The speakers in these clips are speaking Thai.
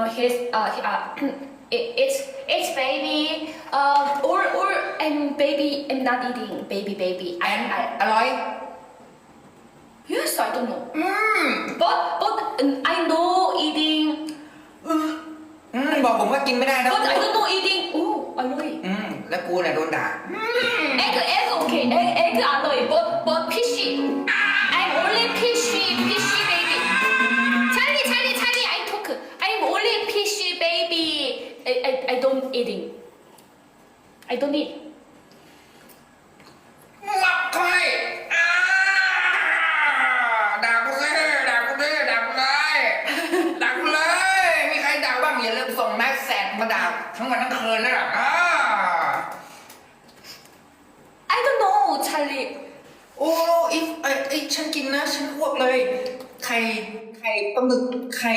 know his uh, he- uh it, it's it's baby uh or or I'm baby I'm not eating baby baby แอน I, I อร่อย yes I don't know อืม but but um, I know eating อืมบอกผมว่ากินไม่ได้นะ but I don't know eating oh อร่อยอืมแล้วกูเนี่ยโดนด่า egg egg okay egg egg อร่อย but but fishy I'm only fishy fishy baby Charlie Charlie Charlie I talk I'm only fishy baby I I, I don't eating I don't eat มักค่อยอ่าด่ากูสิด่ากูสิด่ากูเลยด่ากูเลย มีใครด่าบ้างอย่าลืมส่งแมสแซดมาด่าทั้งวันทั้งคืนนะอ่า I don't know Charlie โอ้อีไอ้ไอ้ฉันกินนะ ฉันอ้วกเลยไข่ไข่ปลาหมึกไข่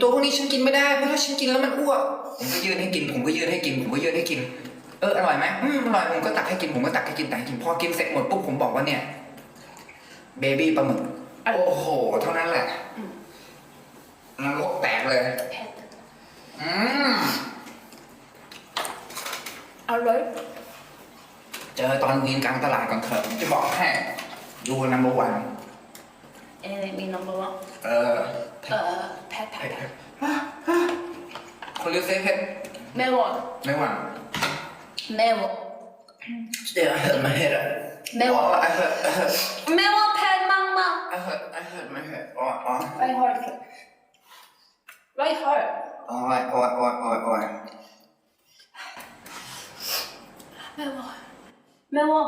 ตัวพวกนี้ฉันกินไม่ได้เพราะถ้าฉันกินแล้วมันอ้วกผมก็ยื่นให้กิน ผมก็ยื่นให้กิน ผมก็ยื่นให้กิน เอออร่อยไหมอืมอร่อยผมก็ตักให้กินผมก็ตักให้กินตักให้กินพอกินเสร็จหมดปุ๊บผมบอกว่าเนี่ยเบบี้ปลาหมึกโอ้โห เท่านั้นแหละนรกแตกเลย pet อืมอร่อยเจอตอนวีนกลางตลาดก่อนเถอะจะบอกให้ดูนัมเบอร์วันเอ้มี number one เออเอ่อ pet pet pet คนเรียกเซฟเพชรแม่วอไม่หวังแม่วอเดี๋ยวเหินมาเห็ดอะแม่วอ Mewo. Today I hurt my head up. Mewo. Oh, I hurt, I hurt. Mewo pad mang. I hurt, I hurt my head. Oh, oh. Right hard. Right hard. Oh, right, oh, oh, oh, oh. Mewo. Mewo.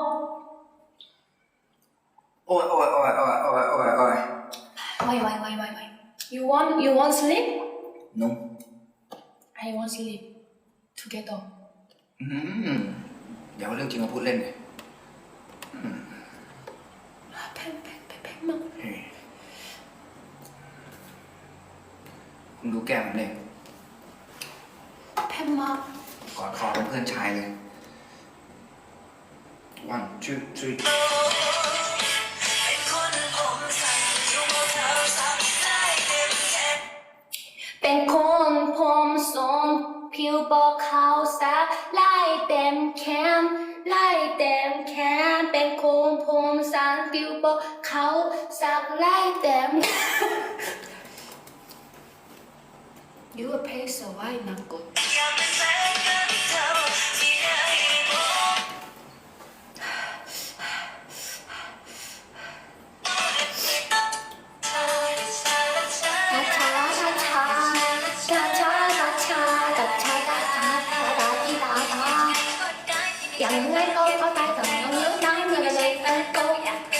Oh, oh, oh, oh, oh, oh, oh, oh. Why, why, why, why, why? You want, you want sleep? No. I want sleep together. อืมอย่าเอาเรื่องจริงมาพูดเล่นเลย pet pet pet pet มากเฮ้ยคุณดูแก้มผมเนี่ย pet มากกอดคอเป็นเพื่อนชายเลย one two three เป็นคนผมส้มผิวบอกขาว some people เขาสักไล่ them you a pay so why not go ยังไงก็เข้าใจกัน go, yeah.